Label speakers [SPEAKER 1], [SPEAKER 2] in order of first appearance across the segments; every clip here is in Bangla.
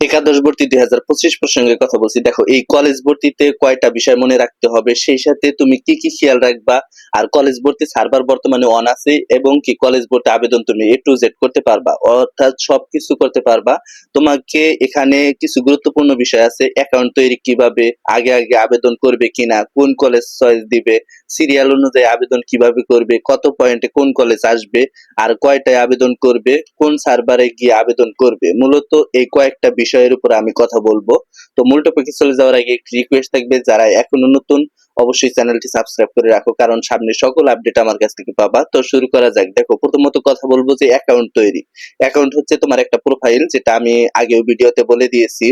[SPEAKER 1] একাদশ ভর্তি দুই হাজার পঁচিশ প্রসঙ্গে কথা বলছি। দেখো, এই কলেজ ভর্তিতে কয়টা বিষয় মনে রাখতে হবে? সেই সাথে তুমি কি কি খেয়াল রাখবা? আর কলেজ ভর্তি সার্ভার বর্তমানে অন আছে এবং কি কলেজ ভর্তি আবেদন তুমি এ টু জেড করতে পারবা? অর্থাৎ সবকিছু করতে পারবা। তোমাকে এখানে কিছু গুরুত্বপূর্ণ বিষয় আছে। অ্যাকাউন্ট তৈরি কীভাবে, আগে আগে আবেদন করবে কিনা, কোন কলেজ চয়েস দিবে সিরিয়াল অনুযায়ী আবেদন কীভাবে করবে, কত পয়েন্টে কোন কলেজ আসবে, আর কয়টায় আবেদন করবে, কোন সার্ভারে গিয়ে আবেদন করবে। মূলত এই কয়েকটা বিষয়ের উপর আমি কথা বলব। তো মূল টপিকে চলে যাওয়ার আগে একটি রিকোয়েস্ট থাকবে যারা এখনও নতুন, অবশ্যই চ্যানেলটি সাবস্ক্রাইব করে রাখো, কারণ সামনে সকল আপডেট আমার কাছ থেকে পাবা। তো শুরু করা যাক। দেখো, প্রথমত কথা বলব যে অ্যাকাউন্ট তৈরি। অ্যাকাউন্ট হচ্ছে তোমার একটা প্রোফাইল যেটা আমি আগেও ভিডিওতে বলে দিয়েছি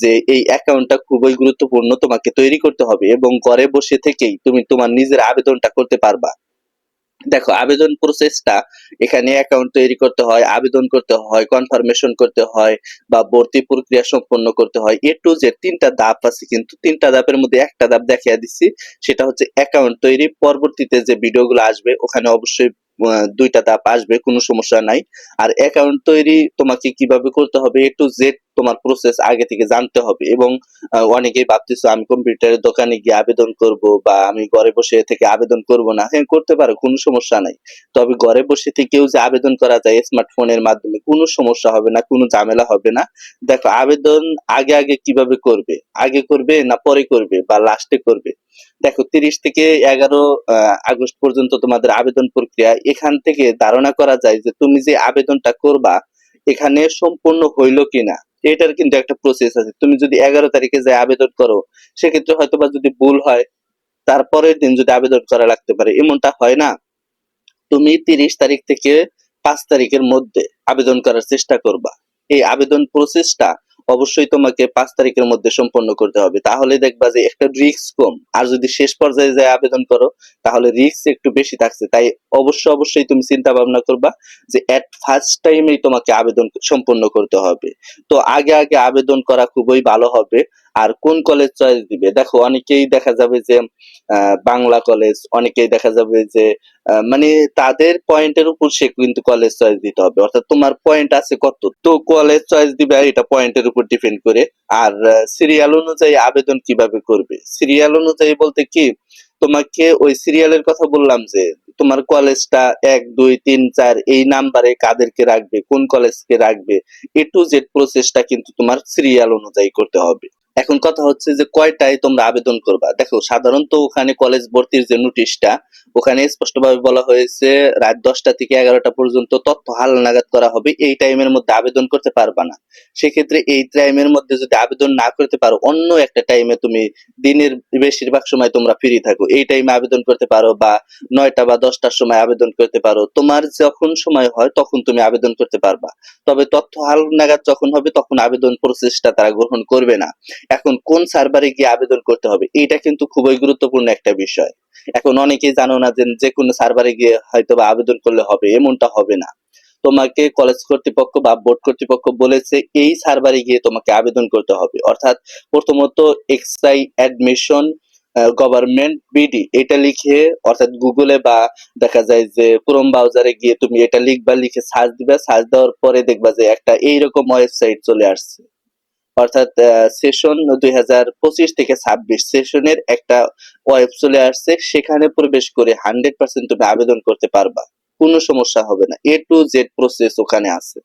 [SPEAKER 1] যে এই অ্যাকাউন্টটা খুবই গুরুত্বপূর্ণ তোমাকে তৈরি করতে হবে এবং ঘরে বসে থেকেই তুমি তোমার নিজের আবেদনটা করতে পারবা। দেখো, আবেদন প্রসেসটা এখানে অ্যাকাউন্ট তৈরি করতে হয়, আবেদন করতে হয় কনফার্মেশন করতে হয় বা ভর্তি প্রক্রিয়া সম্পন্ন করতে হয়। এ টু জেড তিনটা ধাপ আছে কিন্তু তিনটা ধাপের মধ্যে একটা ধাপ দেখিয়ে দিচ্ছি, সেটা হচ্ছে অ্যাকাউন্ট তৈরি। পরবর্তীতে যে ভিডিওগুলো আসবে, ওখানে অবশ্যই দুইটা ধাপ আসবে, কোনো সমস্যা নাই। আর অ্যাকাউন্ট তৈরি তোমাকে কীভাবে করতে হবে? এ টু জেড তোমার প্রসেস আগে থেকে জানতে হবে এবং অনেকেই ভাবতেছো আমি কম্পিউটারের দোকানে গিয়ে আবেদন করব বা আমি ঘরে বসে থেকে আবেদন করব না। হ্যাঁ করতে পারো, কোনো সমস্যা নাই। তবে ঘরে বসে থেকেও যে আবেদন করা যায় স্মার্টফোনের মাধ্যমে, কোনো সমস্যা হবে না, কোনো ঝামেলা হবে না। দেখো, আবেদন আগে আগে কীভাবে করবে? আগে করবে না পরে করবে বা লাস্টে করবে? দেখো, তিরিশ থেকে এগারো আগস্ট পর্যন্ত তোমাদের আবেদন প্রক্রিয়া, এখান থেকে ধারণা করা যায় যে তুমি যে আবেদনটা করবা, এখানে সম্পূর্ণ হইল কিনা। এটার কিন্তু একটা প্রসেস আছে। তুমি যদি এগারো তারিখে যে আবেদন করো, সেক্ষেত্রে হয়তো বা যদি ভুল হয়, তারপরের দিন যদি আবেদন করা লাগতে পারে। এমনটা হয় না। তুমি তিরিশ তারিখ থেকে পাঁচ তারিখের মধ্যে আবেদন করার চেষ্টা করবা। এই আবেদন প্রসেসটা অবশ্যই তোমাকে পাঁচ তারিখের মধ্যে সম্পন্ন করতে হবে। তাহলে দেখবা যে একটা রিস্ক কম। আর যদি শেষ পর্যায়ে যায় আবেদন করো, তাহলে রিস্ক একটু বেশি থাকছে। তাই অবশ্যই অবশ্যই তুমি চিন্তা ভাবনা করবা যে এট ফার্স্ট টাইমেই তোমাকে আবেদন সম্পন্ন করতে হবে। তো আগে আগে আবেদন করা খুবই ভালো হবে। আর কোন কলেজ চয়েস দিবে? দেখো, অনেকেই দেখা যাবে যে বাংলা কলেজ অনেকেই দেখা যাবে যে মানে তাদের পয়েন্টের উপর সে কিন্তু কলেজ চয়েস দিতে হবে। অর্থাৎ তোমার পয়েন্ট আছে কত? তো কলেজ চয়েস দিবে, এটা পয়েন্টের উপর ডিপেন্ড করে। আর সিরিয়াল অনুযায়ী আবেদন কীভাবে করবে? সিরিয়াল অনুযায়ী বলতে কি, তোমাকে ওই সিরিয়ালের কথা বললাম যে, তোমার কলেজটা এক, দুই, তিন, চার এই নাম্বারে কাদেরকে রাখবে, কোন কলেজকে রাখবে এ টু জেড প্রসেসটা কিন্তু তোমার সিরিয়াল অনুযায়ী করতে হবে। এখন কথা হচ্ছে যে, কয়টায় তোমরা আবেদন করবা? দেখো, সাধারণত ওখানে কলেজ ভর্তির যে নোটিশটা ওখানে স্পষ্টভাবে বলা হয়েছে, রাত দশটা থেকে এগারোটা পর্যন্ত তথ্য হালনাগাদ করা হবে, এই টাইমের মধ্যে আবেদন করতে পারবা না। সেক্ষেত্রে এই টাইমের মধ্যে যদি আবেদন না করতে পারো, অন্য একটা টাইমে তুমি দিনের বেশিরভাগ সময় তোমরা ফ্রি থাকো। এই টাইমে আবেদন করতে পারো বা নয়টা বা দশটার সময় আবেদন করতে পারো। তোমার যখন সময় হয়, তখন তুমি আবেদন করতে পারবা। তবে তথ্য হাল নাগাদ যখন হবে, তখন আবেদন প্রসেসটা তারা গ্রহণ করবে না। এখন কোন সার্ভারে গিয়ে আবেদন করতে হবে, এটা কিন্তু খুবই গুরুত্বপূর্ণ একটা বিষয়। এখন অনেকেই জানো না যে যে কোনো সার্ভারে গিয়ে হয়তো বা আবেদন করলে হবে, এমনটা হবে না। তোমাকে কলেজ কর্তৃপক্ষ বা বোর্ড কর্তৃপক্ষ বলেছে, এই সার্ভারে গিয়ে তোমাকে আবেদন করতে হবে। অর্থাৎ প্রথমত এক্সআই অ্যাডমিশন গভর্নমেন্ট বিডি এটা লিখে, অর্থাৎ গুগলে বা দেখা যায় যে ক্রোম ব্রাউজারে গিয়ে তুমি এটা লিখবা, লিখে সার্চ দিবা। সার্চ দেওয়ার পরে দেখবা যে একটা এইরকম ওয়েবসাইট চলে আসছে। অর্থাৎ সেশন দুই হাজার পঁচিশ থেকে ছাব্বিশ সেশনের একটা ওয়েব চলে আসছে। সেখানে প্রবেশ করে হান্ড্রেড পার্সেন্ট তুমি আবেদন করতে পারবা। কোনো সমস্যা হবে না। এ টু জেড প্রসেস ওখানে আছে।